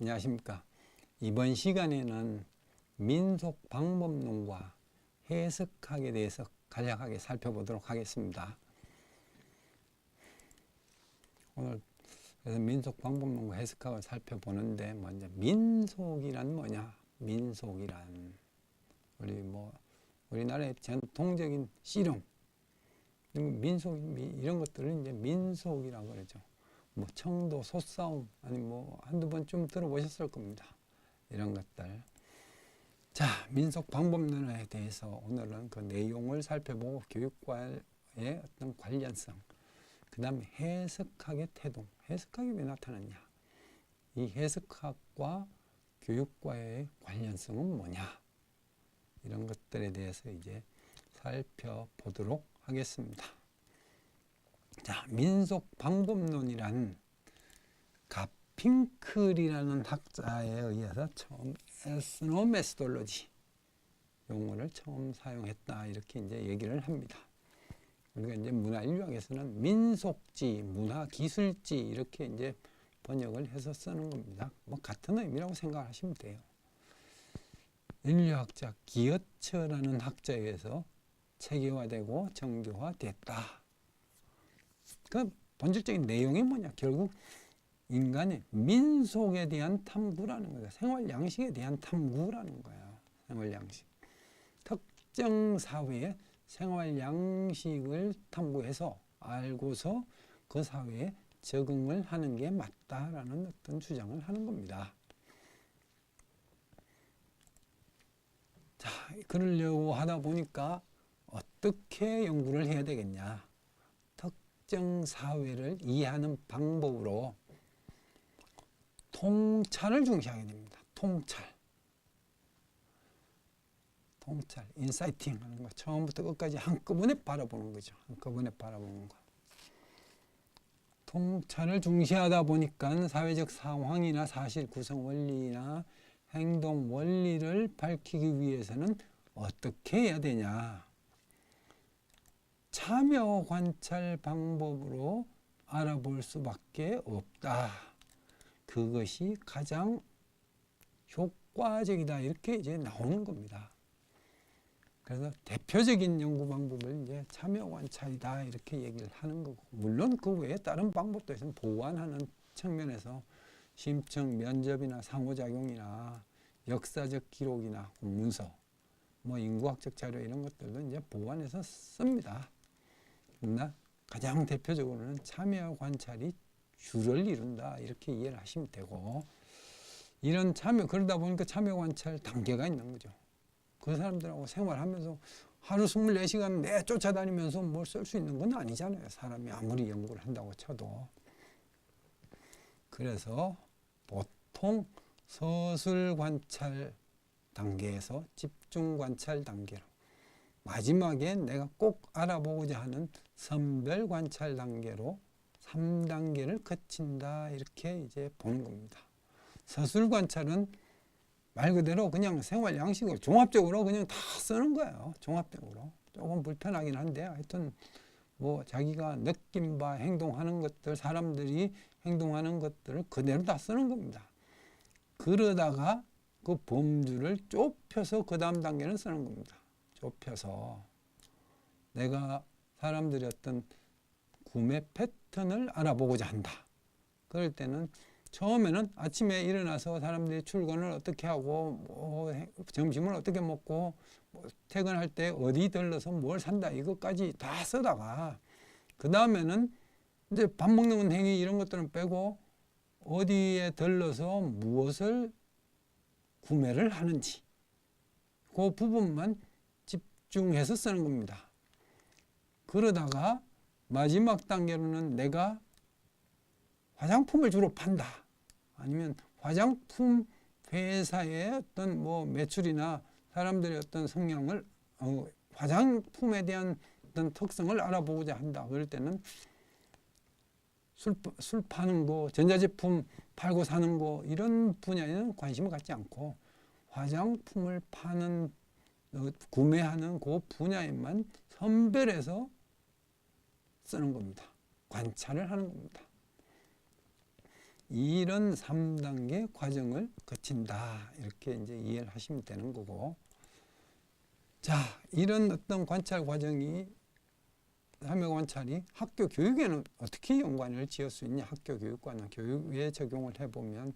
안녕하십니까. 이번 시간에는 민속 방법론과 해석학에 대해서 간략하게 살펴보도록 하겠습니다. 오늘 그래서 민속 방법론과 해석학을 살펴보는데 먼저 민속이란 뭐냐? 민속이란 우리 뭐 우리나라의 전통적인 씨름 민속 이런 것들을 이제 민속이라고 그러죠. 뭐 청도 소싸움 아니 뭐 한두 번쯤 들어보셨을 겁니다. 이런 것들. 자 민속 방법론에 대해서 오늘은 그 내용을 살펴보고 교육과의 어떤 관련성, 그 다음에 해석학의 태동, 해석학이 왜 나타났냐, 이 해석학과 교육과의 관련성은 뭐냐, 이런 것들에 대해서 이제 살펴보도록 하겠습니다. 자, 민속 방법론이란 가핑클이라는 학자에 의해서 처음 에스노 메소돌로지 용어를 처음 사용했다 이렇게 이제 얘기를 합니다. 우리가 이제 문화 인류학에서는 민속지, 문화 기술지 이렇게 이제 번역을 해서 쓰는 겁니다. 뭐 같은 의미라고 생각하시면 돼요. 인류학자 기어처라는 학자에 의해서 체계화되고 정교화됐다. 그 본질적인 내용이 뭐냐? 결국 인간의 민속에 대한 탐구라는 거예요. 생활 양식에 대한 탐구라는 거예요. 생활 양식. 특정 사회의 생활 양식을 탐구해서 알고서 그 사회에 적응을 하는 게 맞다라는 어떤 주장을 하는 겁니다. 자, 그러려고 하다 보니까 어떻게 연구를 해야 되겠냐? 특정 사회를 이해하는 방법으로 통찰을 중시하게 됩니다. 통찰. 통찰, 인사이팅 하는 거. 처음부터 끝까지 한꺼번에 바라보는 거죠. 한꺼번에 바라보는 거. 통찰을 중시하다 보니까 사회적 상황이나 사실 구성 원리나 행동 원리를 밝히기 위해서는 어떻게 해야 되냐. 참여 관찰 방법으로 알아볼 수밖에 없다. 그것이 가장 효과적이다. 이렇게 이제 나오는 겁니다. 그래서 대표적인 연구 방법을 이제 참여 관찰이다. 이렇게 얘기를 하는 거고. 물론 그 외에 다른 방법도 있으면 보완하는 측면에서 심층 면접이나 상호작용이나 역사적 기록이나 문서, 뭐 인구학적 자료 이런 것들도 이제 보완해서 씁니다. 그러나 가장 대표적으로는 참여 관찰이 주를 이룬다 이렇게 이해를 하시면 되고 이런 참여 그러다 보니까 참여 관찰 단계가 있는 거죠. 그 사람들하고 생활하면서 하루 24시간 내 쫓아다니면서 뭘 쓸 수 있는 건 아니잖아요. 사람이 아무리 연구를 한다고 쳐도. 그래서 보통 서술 관찰 단계에서 집중 관찰 단계로 마지막에 내가 꼭 알아보고자 하는 선별 관찰 단계로 3단계를 거친다 이렇게 이제 보는 겁니다. 서술 관찰은 말 그대로 그냥 생활 양식을 종합적으로 그냥 다 쓰는 거예요. 종합적으로. 조금 불편하긴 한데 하여튼 뭐 자기가 느낀 바 행동하는 것들 사람들이 행동하는 것들을 그대로 다 쓰는 겁니다. 그러다가 그 범주를 좁혀서 그 다음 단계는 쓰는 겁니다. 좁혀서 내가 사람들이 어떤 구매 패턴을 알아보고자 한다. 그럴 때는 처음에는 아침에 일어나서 사람들이 출근을 어떻게 하고 뭐 점심을 어떻게 먹고 뭐 퇴근할 때 어디 들러서 뭘 산다 이것까지 다 쓰다가 그 다음에는 이제 밥 먹는 행위 이런 것들은 빼고 어디에 들러서 무엇을 구매를 하는지 그 부분만 집중해서 쓰는 겁니다. 그러다가 마지막 단계로는 내가 화장품을 주로 판다. 아니면 화장품 회사의 어떤 뭐 매출이나 사람들의 어떤 성향을 어, 화장품에 대한 어떤 특성을 알아보고자 한다. 그럴 때는 술, 술 파는 거, 전자제품 팔고 사는 거 이런 분야에는 관심을 갖지 않고 화장품을 파는 어, 구매하는 그 분야에만 선별해서 쓰는 겁니다. 관찰을 하는 겁니다. 이런 3단계 과정을 거친다. 이렇게 이제 이해를 하시면 되는 거고. 자, 이런 어떤 관찰 과정이 삼여 관찰이 학교 교육에는 어떻게 연관을 지을 수 있냐? 학교 교육과는 교육에 적용을 해보면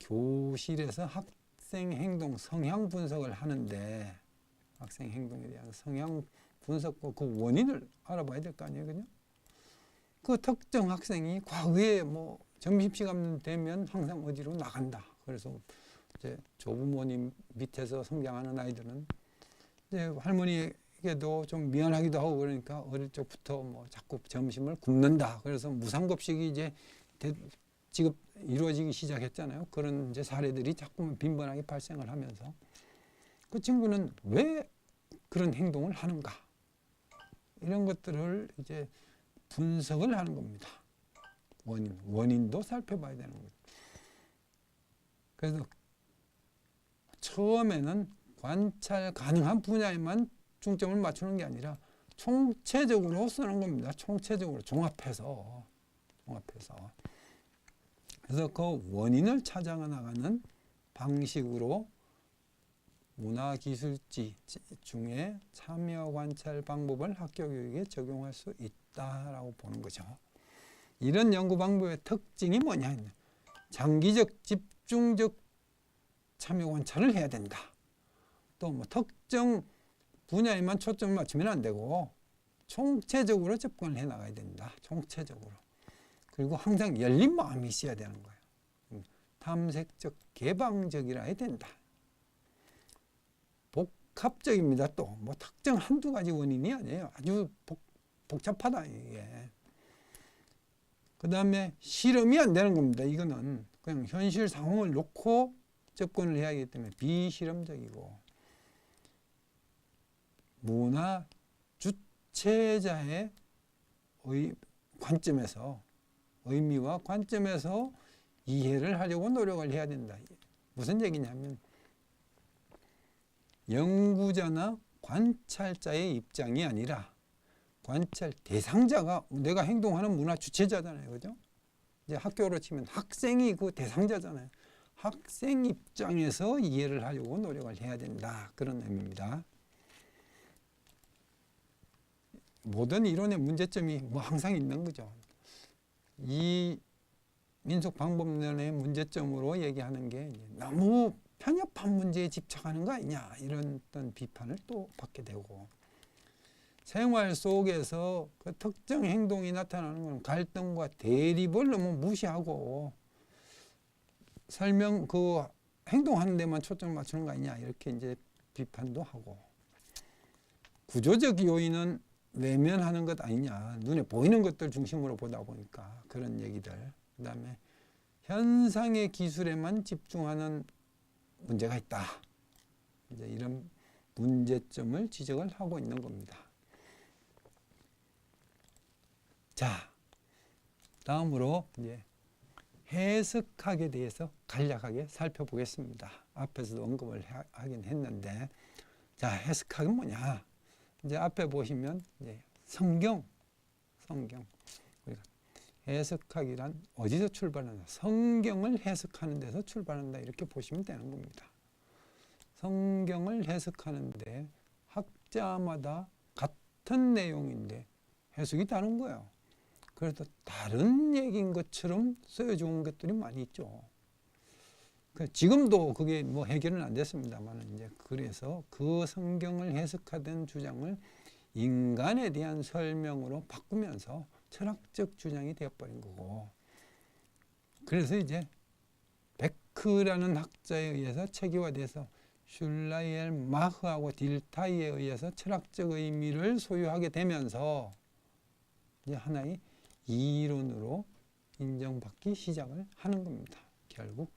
교실에서 학 생 행동 성향 분석을 하는데 학생 행동에 대한 성향 분석과 그 원인을 알아봐야 될 거 아니에요, 그죠? 그 특정 학생이 과거에 뭐 점심시간 되면 항상 어디로 나간다. 그래서 이제 조부모님 밑에서 성장하는 아이들은 이제 할머니에게도 좀 미안하기도 하고 그러니까 어릴 적부터 뭐 자꾸 점심을 굶는다. 그래서 무상급식이 이제 대- 지급 이루어지기 시작했잖아요. 그런 이제 사례들이 자꾸만 빈번하게 발생을 하면서 그 친구는 왜 그런 행동을 하는가 이런 것들을 이제 분석을 하는 겁니다. 원인 원인도 살펴봐야 되는 거죠. 그래서 처음에는 관찰 가능한 분야에만 중점을 맞추는 게 아니라 총체적으로 쓰는 겁니다. 총체적으로 종합해서 종합해서 그래서 그 원인을 찾아 나가는 방식으로 문화기술지 중에 참여 관찰 방법을 학교 교육에 적용할 수 있다라고 보는 거죠. 이런 연구 방법의 특징이 뭐냐? 장기적 집중적 참여 관찰을 해야 된다. 또 뭐 특정 분야에만 초점을 맞추면 안 되고 총체적으로 접근을 해 나가야 된다. 총체적으로. 그리고 항상 열린 마음이 있어야 되는 거예요. 음, 탐색적, 개방적이라 해야 된다. 복합적입니다. 또 뭐 특정 한두 가지 원인이 아니에요. 아주 복, 복잡하다 이게. 그 다음에 실험이 안 되는 겁니다. 이거는 그냥 현실 상황을 놓고 접근을 해야 하기 때문에 비실험적이고 문화 주체자의 의, 관점에서 의미와 관점에서 이해를 하려고 노력을 해야 된다. 무슨 얘기냐면 연구자나 관찰자의 입장이 아니라 관찰 대상자가 내가 행동하는 문화 주체자잖아요. 그죠? 이제 학교로 치면 학생이 그 대상자잖아요. 학생 입장에서 이해를 하려고 노력을 해야 된다. 그런 의미입니다. 모든 이론의 문제점이 뭐 항상 있는 거죠. 이 민속 방법론의 문제점으로 얘기하는 게 너무 편협한 문제에 집착하는 거 아니냐 이런 어떤 비판을 또 받게 되고 생활 속에서 그 특정 행동이 나타나는 건 갈등과 대립을 너무 무시하고 설명 그 행동하는 데만 초점을 맞추는 거 아니냐 이렇게 이제 비판도 하고 구조적 요인은 외면하는 것 아니냐 눈에 보이는 것들 중심으로 보다 보니까 그런 얘기들 그 다음에 현상의 기술에만 집중하는 문제가 있다 이제 이런 문제점을 지적을 하고 있는 겁니다. 자 다음으로 이제 해석학에 대해서 간략하게 살펴보겠습니다. 앞에서도 언급을 하- 하긴 했는데 자 해석학은 뭐냐? 이제 앞에 보시면 이제 성경, 성경 우리가 해석학이란 어디서 출발한다? 성경을 해석하는 데서 출발한다 이렇게 보시면 되는 겁니다. 성경을 해석하는데 학자마다 같은 내용인데 해석이 다른 거예요. 그래도 다른 얘기인 것처럼 쓰여준 것들이 많이 있죠. 그 지금도 그게 뭐 해결은 안 됐습니다만 이제 그래서 그 성경을 해석하던 주장을 인간에 대한 설명으로 바꾸면서 철학적 주장이 되어버린 거고 그래서 이제 베크라는 학자에 의해서 체계화돼서 슐라이엘 마흐하고 딜타이에 의해서 철학적 의미를 소유하게 되면서 이제 하나의 이론으로 인정받기 시작을 하는 겁니다. 결국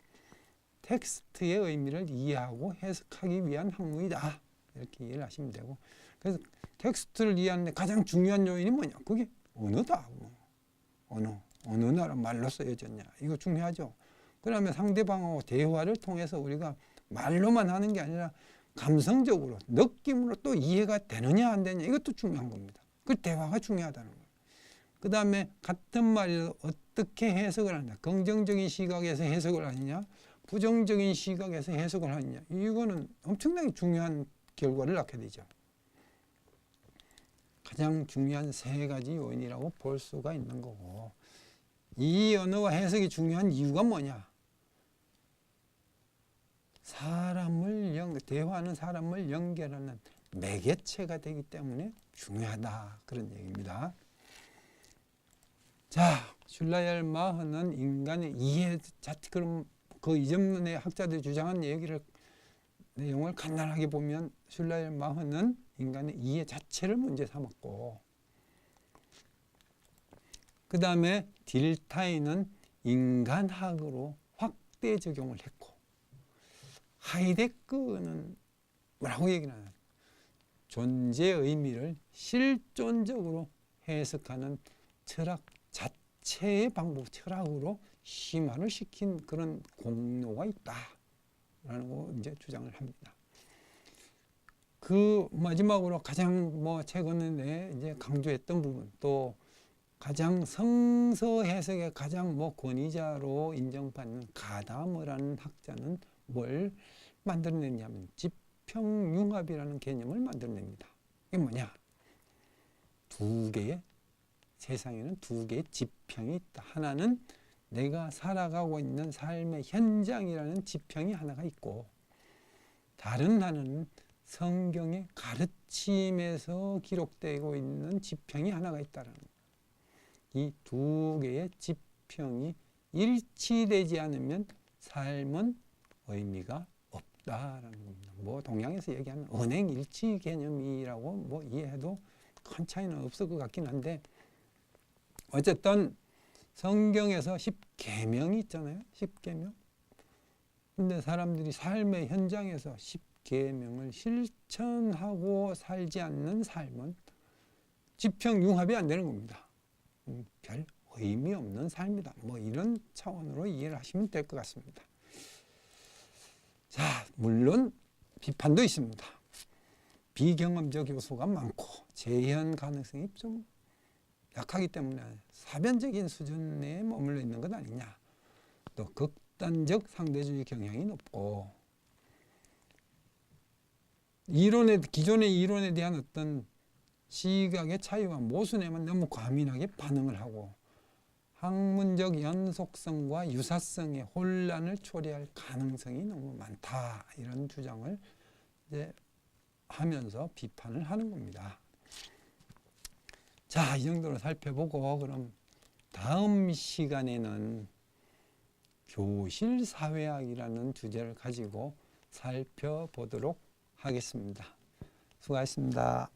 텍스트의 의미를 이해하고 해석하기 위한 학문이다. 이렇게 이해를 하시면 되고 그래서 텍스트를 이해하는데 가장 중요한 요인이 뭐냐? 그게 언어다. 뭐. 언어. 어느 나라 말로 쓰여졌냐. 이거 중요하죠. 그러면 상대방하고 대화를 통해서 우리가 말로만 하는 게 아니라 감성적으로 느낌으로 또 이해가 되느냐 안 되느냐 이것도 중요한 겁니다. 그 대화가 중요하다는 거예요. 그 다음에 같은 말을 어떻게 해석을 하냐. 긍정적인 시각에서 해석을 하느냐. 부정적인 시각에서 해석을 하느냐. 이거는 엄청나게 중요한 결과를 낳게 되죠. 가장 중요한 세 가지 요인이라고 볼 수가 있는 거고. 이 언어와 해석이 중요한 이유가 뭐냐? 사람을 연, 대화하는 사람을 연결하는 매개체가 되기 때문에 중요하다. 그런 얘기입니다. 자, 슐라열 마흔은 인간의 이해 자체, 그럼 그 이전에 학자들이 주장한 얘기를 내용을 간단하게 보면 슐라열 마흔은 인간의 이해 자체를 문제 삼았고, 그 다음에 딜타이는 인간학으로 확대 적용을 했고, 하이데크는 뭐라고 얘기를 하냐. 존재의 의미를 실존적으로 해석하는 철학 자체의 방법, 철학으로 심화를 시킨 그런 공로가 있다라는 거 이제 주장을 합니다. 그 마지막으로 가장 뭐 최근에 내 이제 강조했던 부분 또 가장 성서 해석의 가장 뭐 권위자로 인정받는 가다머라는 학자는 뭘 만들어냈냐면 지평융합이라는 개념을 만들어냅니다. 이게 뭐냐? 두 개의 세상에는 두 개의 지평이 있다. 하나는 내가 살아가고 있는 삶의 현장이라는 지평이 하나가 있고 다른 하나는 성경의 가르침에서 기록되고 있는 지평이 하나가 있다는 이 두 개의 지평이 일치되지 않으면 삶은 의미가 없다라는 겁니다. 뭐 동양에서 얘기하는 은행 일치 개념이라고 뭐 이해해도 큰 차이는 없을 것 같긴 한데 어쨌든 성경에서 10계명이 있잖아요. 10계명. 근데 사람들이 삶의 현장에서 10계명을 실천하고 살지 않는 삶은 지평융합이 안 되는 겁니다. 음, 별 의미 없는 삶이다. 뭐 이런 차원으로 이해를 하시면 될 것 같습니다. 자, 물론 비판도 있습니다. 비경험적 요소가 많고 재현 가능성이 좀 약하기 때문에 사변적인 수준에 머물러 있는 것 아니냐. 또 극단적 상대주의 경향이 높고 이론에 기존의 이론에 대한 어떤 시각의 차이와 모순에만 너무 과민하게 반응을 하고 학문적 연속성과 유사성의 혼란을 초래할 가능성이 너무 많다 이런 주장을 이제 하면서 비판을 하는 겁니다. 자, 이 정도로 살펴보고 그럼 다음 시간에는 교실 사회학이라는 주제를 가지고 살펴보도록 하겠습니다. 수고하셨습니다.